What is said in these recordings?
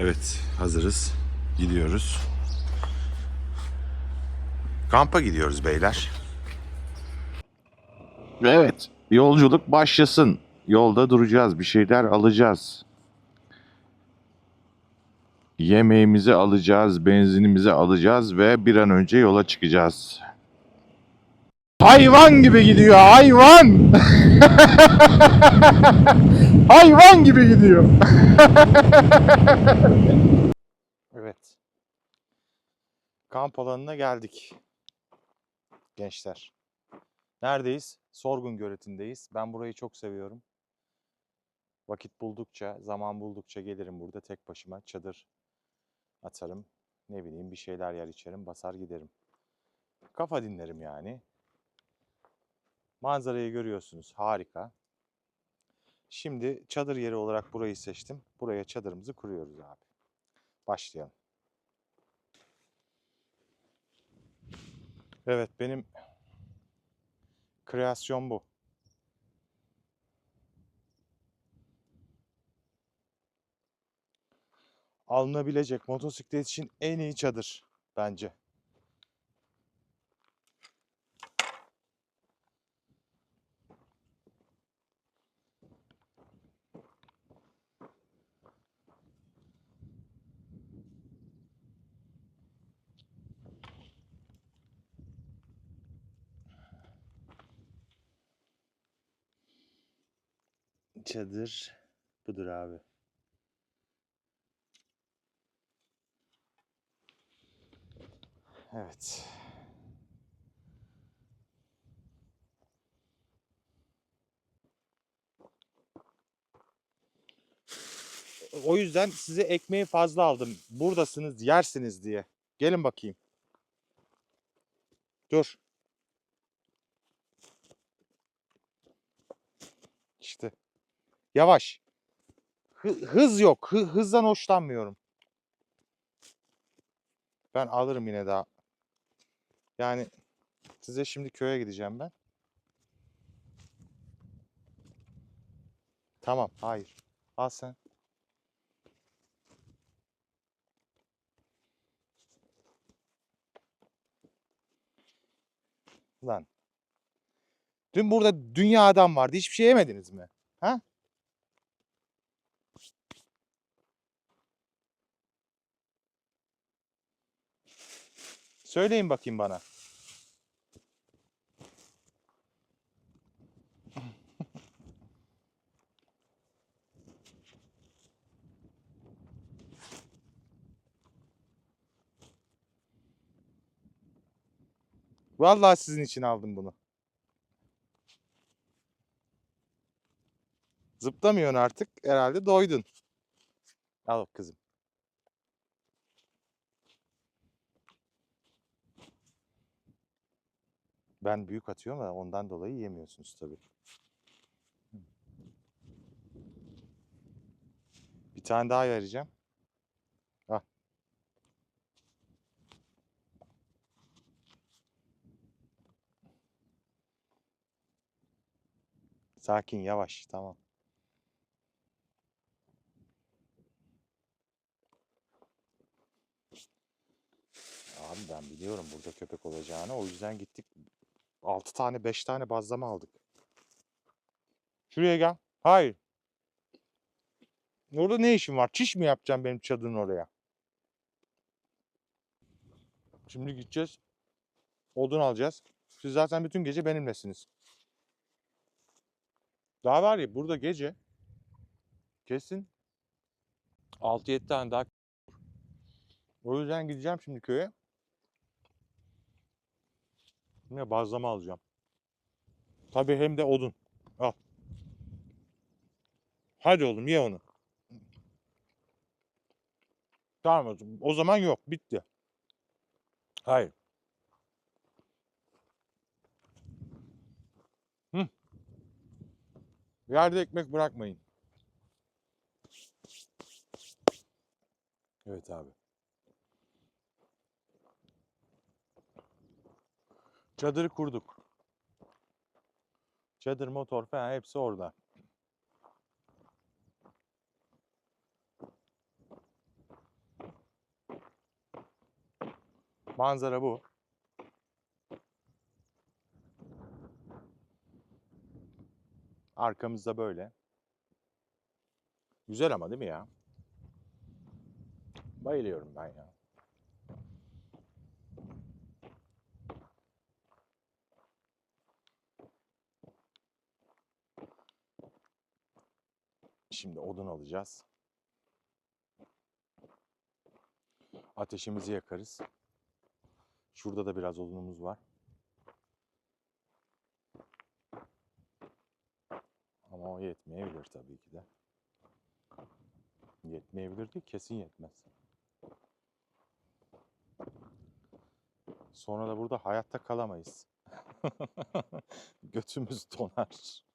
Evet, hazırız. Gidiyoruz. Kampa gidiyoruz beyler. Evet, yolculuk başlasın. Yolda duracağız, bir şeyler alacağız. Yemeğimizi alacağız, benzinimizi alacağız ve bir an önce yola çıkacağız. Hayvan gibi gidiyor, hayvan! hayvan gibi gidiyor. Evet. Kamp alanına geldik. Gençler. Neredeyiz? Sorgun göletindeyiz. Ben burayı çok seviyorum. Vakit buldukça, zaman buldukça gelirim burada tek başıma çadır atarım. Ne bileyim bir şeyler yer içerim, basar giderim. Kafa dinlerim yani. Manzarayı görüyorsunuz. Harika. Şimdi çadır yeri olarak burayı seçtim. Buraya çadırımızı kuruyoruz abi. Başlayalım. Evet benim kreasyon bu. Alınabilecek motosiklet için en iyi çadır bence. Çadır budur abi. Evet. O yüzden size ekmeği fazla aldım. Buradasınız, yersiniz diye. Gelin bakayım. Dur. İşte. Yavaş. Hı- hız yok. Hı- hızdan hoşlanmıyorum. Ben alırım yine daha. Yani size şimdi köye gideceğim ben. Tamam, hayır. Al sen. Lan. Dün burada dünya adam vardı. Hiçbir şey yemediniz mi? Ha? Söyleyin bakayım bana. Vallahi sizin için aldım bunu. Zıplamıyorsun artık. Herhalde doydun. Al kızım. Ben büyük atıyorum ama ondan dolayı yemiyorsunuz tabii. Bir tane daha vereceğim. Al. Sakin, yavaş. Tamam. Abi ben biliyorum burada köpek olacağını. O yüzden gittik. 6 tane 5 tane bazlama aldık. Şuraya gel. Hayır. Orada ne işin var? Çiş mi yapacağım benim çadırın oraya? Şimdi gideceğiz. Odun alacağız. Siz zaten bütün gece benimlesiniz. Daha var ya burada gece kesin 6-7 tane daha o yüzden gideceğim şimdi köye. Yine bazlama alacağım. Tabii hem de odun. Al. Hadi oğlum ye onu. Tamam o zaman- o zaman yok. Bitti. Hayır. Hı. Yerde ekmek bırakmayın. Evet abi. Çadırı kurduk. Çadır, motor falan hepsi orada. Manzara bu. Arkamızda böyle. Güzel ama değil mi ya? Bayılıyorum ben ya. Şimdi odun alacağız. Ateşimizi yakarız. Şurada da biraz odunumuz var. Ama o yetmeyebilir tabii ki de. Yetmeyebilir değil, kesin yetmez. Sonra da burada hayatta kalamayız. Götümüz donar.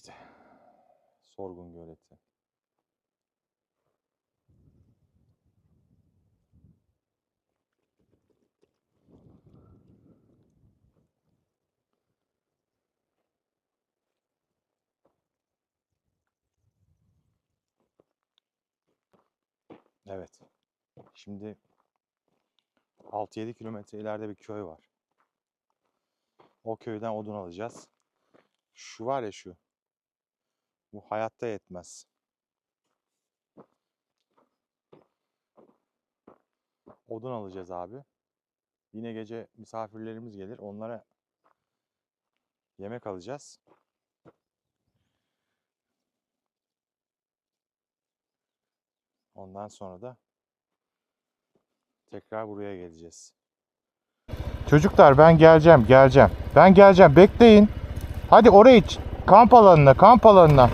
İşte sorgun göleti. Evet. Şimdi 6-7 kilometre ileride bir köy var. O köyden odun alacağız. Şu var ya şu. Bu hayatta yetmez. Odun alacağız abi. Yine gece misafirlerimiz gelir. Onlara yemek alacağız. Ondan sonra da tekrar buraya geleceğiz. Çocuklar ben geleceğim, geleceğim. Ben geleceğim. Bekleyin. Hadi oraya kamp alanına, kamp alanına.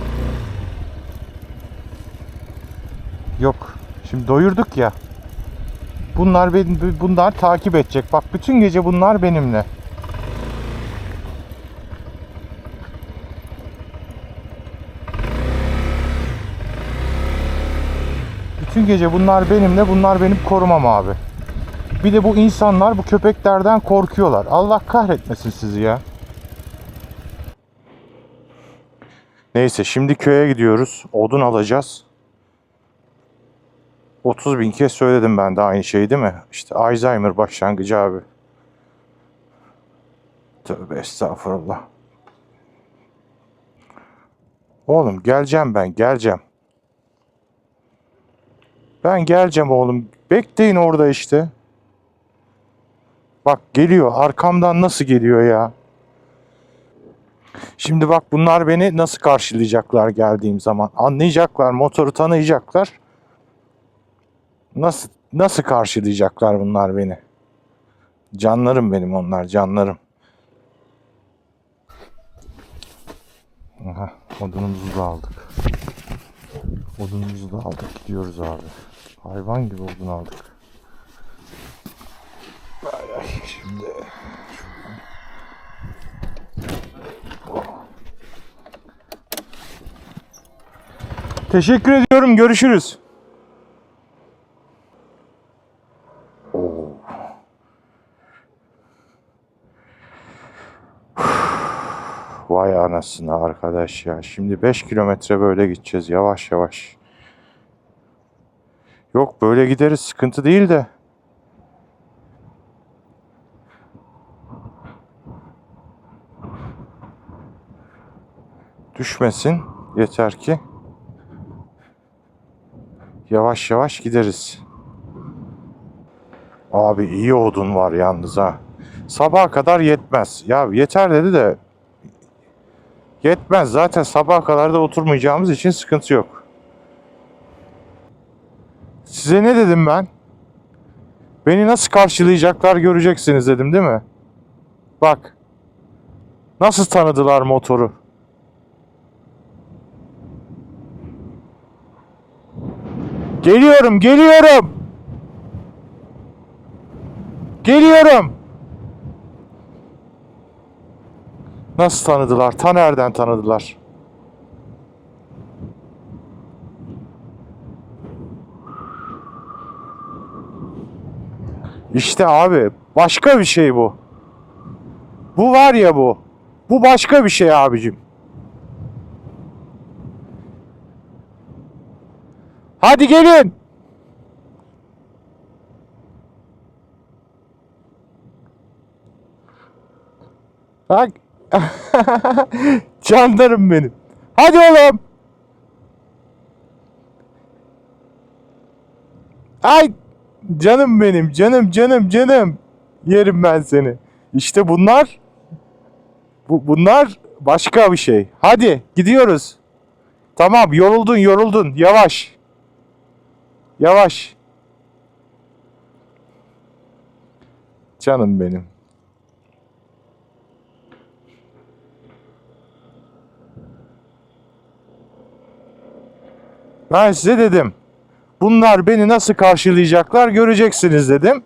Yok. Şimdi doyurduk ya. Bunlar benim bunlar takip edecek. Bak bütün gece bunlar benimle. Bütün gece bunlar benimle, bunlar benim korumam abi. Bir de bu insanlar bu köpeklerden korkuyorlar. Allah kahretmesin sizi ya. Neyse şimdi köye gidiyoruz. Odun alacağız. 30 bin kez söyledim ben de aynı şeyi değil mi? İşte Alzheimer başlangıcı abi. Tövbe estağfurullah. Oğlum geleceğim ben geleceğim. Ben geleceğim oğlum. Bekleyin orada işte. Bak geliyor. Arkamdan nasıl geliyor ya? Şimdi bak bunlar beni nasıl karşılayacaklar geldiğim zaman. Anlayacaklar, motoru tanıyacaklar. Nasıl nasıl karşılayacaklar bunlar beni? Canlarım benim onlar, canlarım. Aha, odunumuzu da aldık. Odunumuzu da aldık. Gidiyoruz abi. Hayvan gibi odun aldık. Ay, ay, şimdi Teşekkür ediyorum. Görüşürüz. Vay anasını arkadaş ya. Şimdi 5 kilometre böyle gideceğiz yavaş yavaş. Yok böyle gideriz sıkıntı değil de. Düşmesin yeter ki. Yavaş yavaş gideriz. Abi iyi odun var yalnız ha. Sabaha kadar yetmez. Ya yeter dedi de yetmez. Zaten sabaha kadar da oturmayacağımız için sıkıntı yok. Size ne dedim ben? Beni nasıl karşılayacaklar göreceksiniz dedim değil mi? Bak. Nasıl tanıdılar motoru? Geliyorum, geliyorum. Geliyorum. Nasıl tanıdılar? Ta nereden tanıdılar? İşte abi başka bir şey bu. Bu var ya bu. Bu başka bir şey abicim. Hadi gelin. Bak. Canlarım benim. Hadi oğlum. Ay canım benim canım canım canım. Yerim ben seni. İşte bunlar bu, bunlar başka bir şey. Hadi gidiyoruz. Tamam yoruldun yoruldun. Yavaş. Yavaş. Canım benim. Ben size dedim. Bunlar beni nasıl karşılayacaklar göreceksiniz dedim.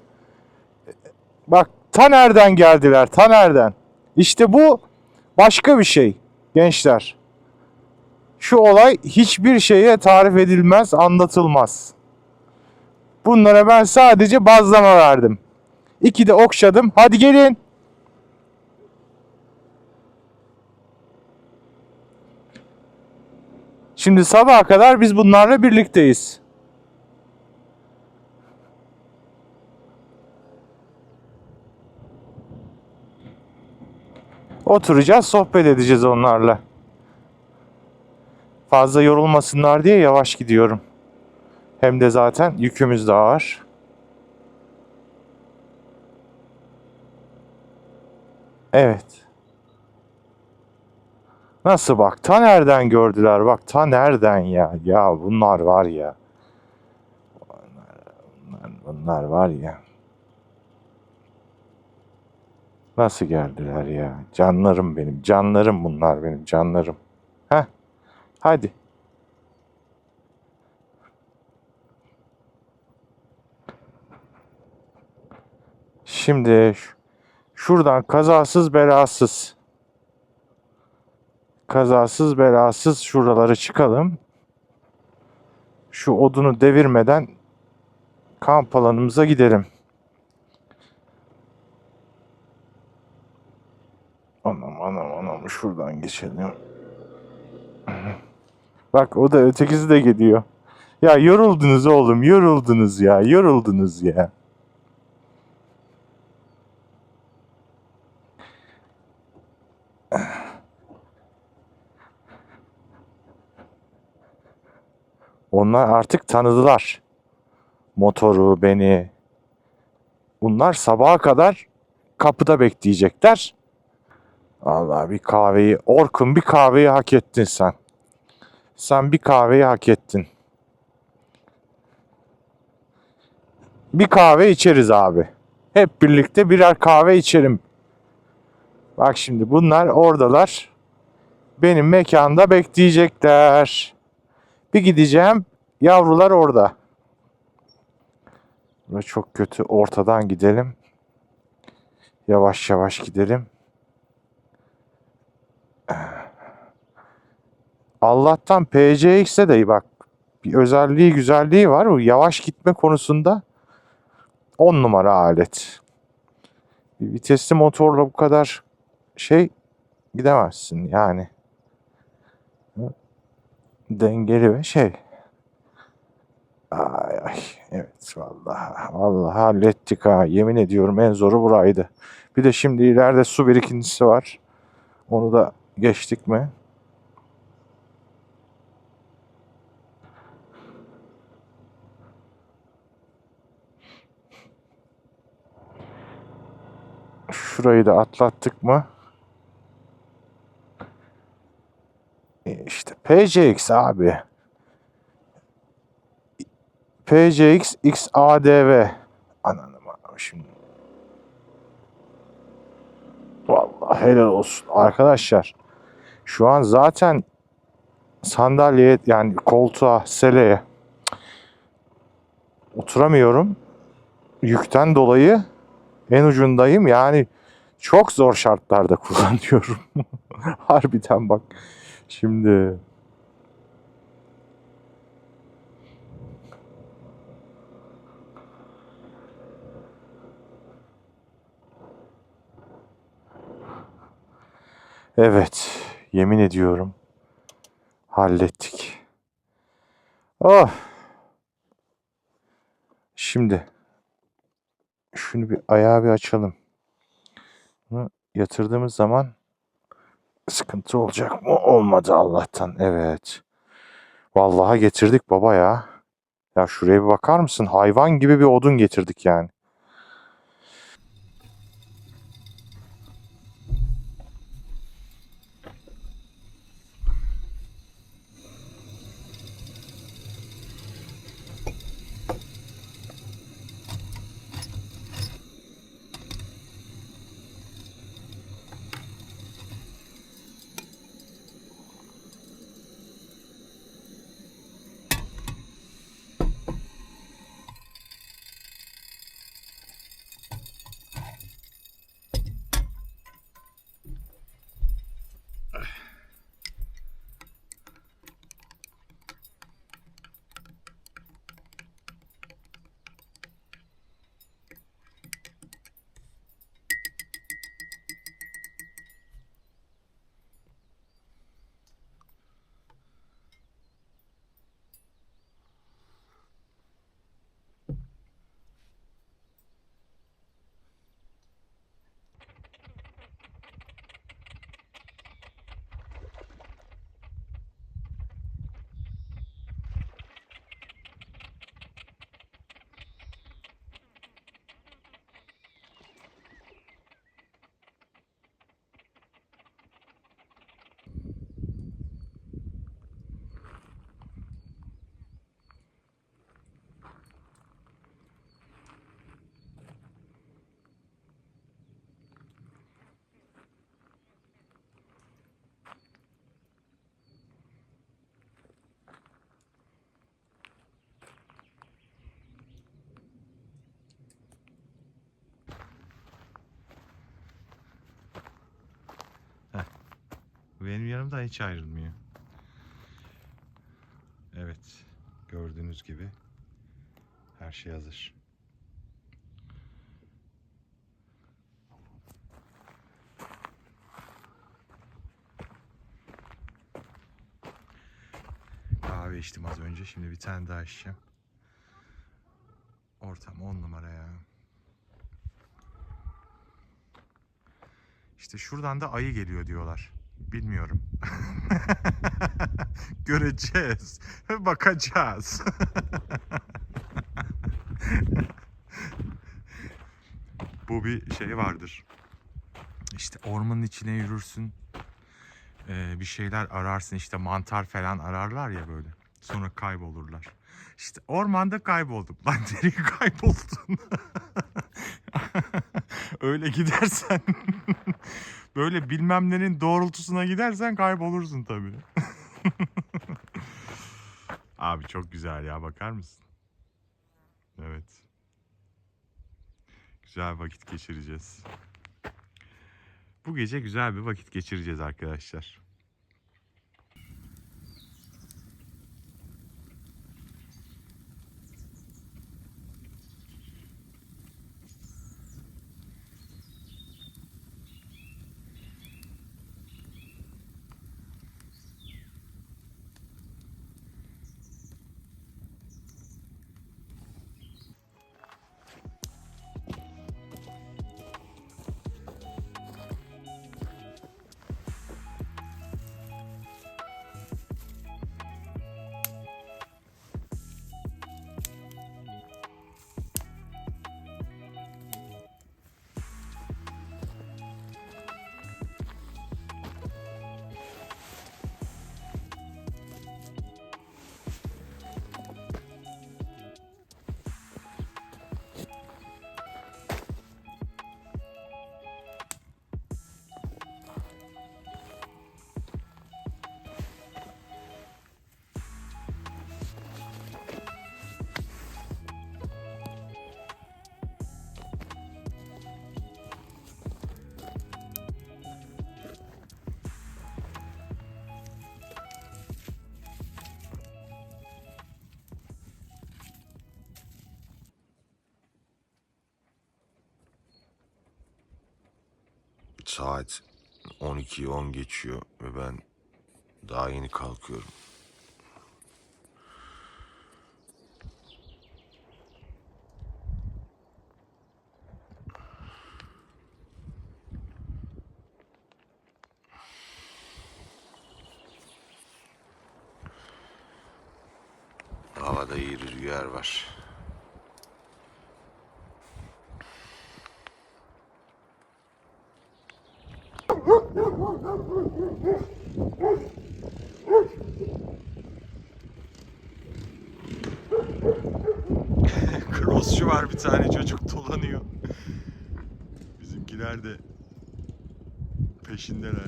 Bak ta nereden geldiler ta nereden. İşte bu başka bir şey gençler. Şu olay hiçbir şeye tarif edilmez, anlatılmaz. Bunlara ben sadece bazlama verdim. İki de okşadım. Hadi gelin. Şimdi sabaha kadar biz bunlarla birlikteyiz. Oturacağız, sohbet edeceğiz onlarla. Fazla yorulmasınlar diye yavaş gidiyorum. Hem de zaten yükümüz de ağır. Evet. Nasıl bak? Ta nereden gördüler? Bak ta nereden ya? Ya bunlar var ya. Bunlar, bunlar var ya. Nasıl geldiler ya? Canlarım benim. Canlarım bunlar benim. Canlarım. Heh. Hadi. Şimdi şuradan kazasız belasız kazasız belasız şuralara çıkalım. Şu odunu devirmeden kamp alanımıza gidelim. Anam anam anam şuradan geçelim. Bak o da ötekisi de gidiyor. Ya yoruldunuz oğlum yoruldunuz ya yoruldunuz ya. Onlar artık tanıdılar. Motoru, beni. Bunlar sabaha kadar kapıda bekleyecekler. Allah bir kahveyi, Orkun bir kahveyi hak ettin sen. Sen bir kahveyi hak ettin. Bir kahve içeriz abi. Hep birlikte birer kahve içelim. Bak şimdi bunlar oradalar. Benim mekanda bekleyecekler. Bir gideceğim. Yavrular orada. Burası çok kötü. Ortadan gidelim. Yavaş yavaş gidelim. Allah'tan PCX'e de bak bir özelliği güzelliği var. Bu yavaş gitme konusunda 10 numara alet. Bir vitesli motorla bu kadar şey gidemezsin yani. Dengeli ve şey. Ay ay evet vallahi vallahi hallettik ha yemin ediyorum en zoru buraydı. Bir de şimdi ileride su birikintisi var. Onu da geçtik mi? Şurayı da atlattık mı? E İşte PCX abi. PCX XADV. Ananı şimdi. Vallahi helal olsun arkadaşlar. Şu an zaten sandalyeye yani koltuğa, seleye oturamıyorum. Yükten dolayı en ucundayım. Yani çok zor şartlarda kullanıyorum. Harbiden bak. Şimdi Evet, yemin ediyorum hallettik. Oh, Şimdi şunu bir ayağı bir açalım. Bunu yatırdığımız zaman sıkıntı olacak mı? Olmadı Allah'tan. Evet. Vallahi getirdik baba ya. Ya şuraya bir bakar mısın? Hayvan gibi bir odun getirdik yani. Benim yanımda hiç ayrılmıyor. Evet. Gördüğünüz gibi her şey hazır. Kahve içtim az önce. Şimdi bir tane daha içeceğim. Ortam on numara ya. İşte şuradan da ayı geliyor diyorlar. Bilmiyorum. Göreceğiz. Bakacağız. Bu bir şey vardır. İşte ormanın içine yürürsün. Ee, bir şeyler ararsın işte mantar falan ararlar ya böyle. Sonra kaybolurlar. İşte ormanda kayboldum. Lan nereye kayboldun? Öyle gidersen böyle bilmem nenin doğrultusuna gidersen kaybolursun tabii. Abi çok güzel ya bakar mısın? Evet. Güzel vakit geçireceğiz. Bu gece güzel bir vakit geçireceğiz arkadaşlar. Saat 12'yi 10 geçiyor ve ben daha yeni kalkıyorum. Havada iyi rüzgar var. Crossçu var bir tane çocuk dolanıyor. Bizimkiler de peşindeler.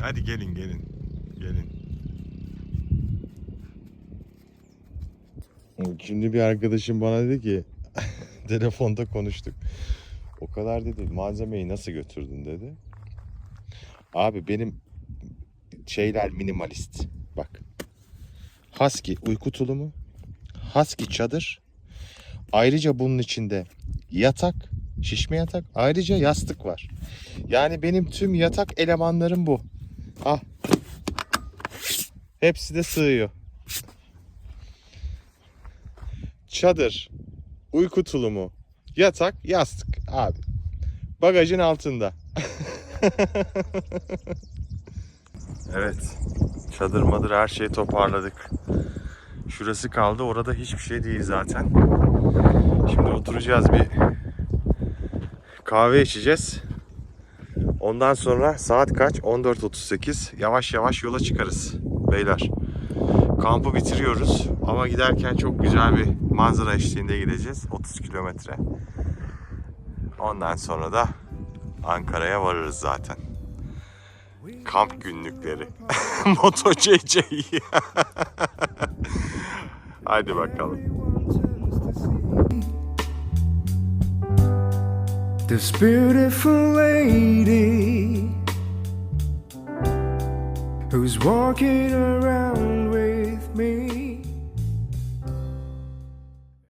Hadi gelin gelin. Gelin. Şimdi bir arkadaşım bana dedi ki telefonda konuştuk. O kadar dedi malzemeyi nasıl götürdün dedi. Abi benim şeyler minimalist. Bak. Husky uyku tulumu. Husky çadır. Ayrıca bunun içinde yatak, şişme yatak. Ayrıca yastık var. Yani benim tüm yatak elemanlarım bu. Ah. Hepsi de sığıyor. Çadır, uyku tulumu, yatak, yastık abi. Bagajın altında. Evet. Çadır madır her şeyi toparladık. Şurası kaldı. Orada hiçbir şey değil zaten. Şimdi oturacağız bir kahve içeceğiz. Ondan sonra saat kaç? 14.38. Yavaş yavaş yola çıkarız beyler. Kampı bitiriyoruz ama giderken çok güzel bir manzara eşliğinde gideceğiz. 30 kilometre. Ondan sonra da Ankara'ya varırız zaten. Kamp günlükleri. Moto CC. Hadi bakalım. This beautiful lady who's walking around.